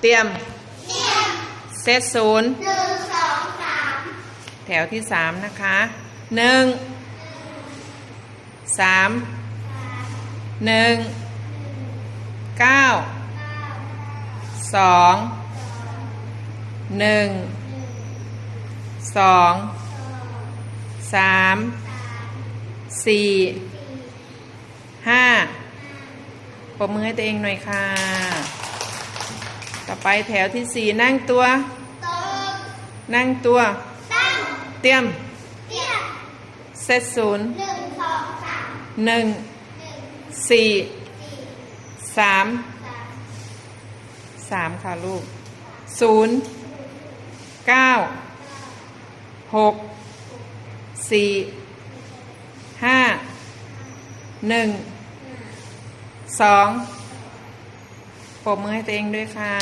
เตรียมเตรียม เซตศูนย์หนึ่งสองสามแถวที่สามนะคะหนึ่งสามหนึ่งเก้าสองหนึ่งสองสามสี่ห้าปรบมือให้ตัวเองหน่อยค่ะ ต่อไปแถวที่สี่นั่งตัวตรงนั่งตัวตั้งเตรียมเตรียม เซตศูนย์หนึ่งสองสามหนึ่งหนึ่งสี่สี่สามสามสามค่ะลูกศูนย์เก้าหกสี่ห้าหนึ่งสอง ปรบมือให้ตัวเองด้วยค่ะ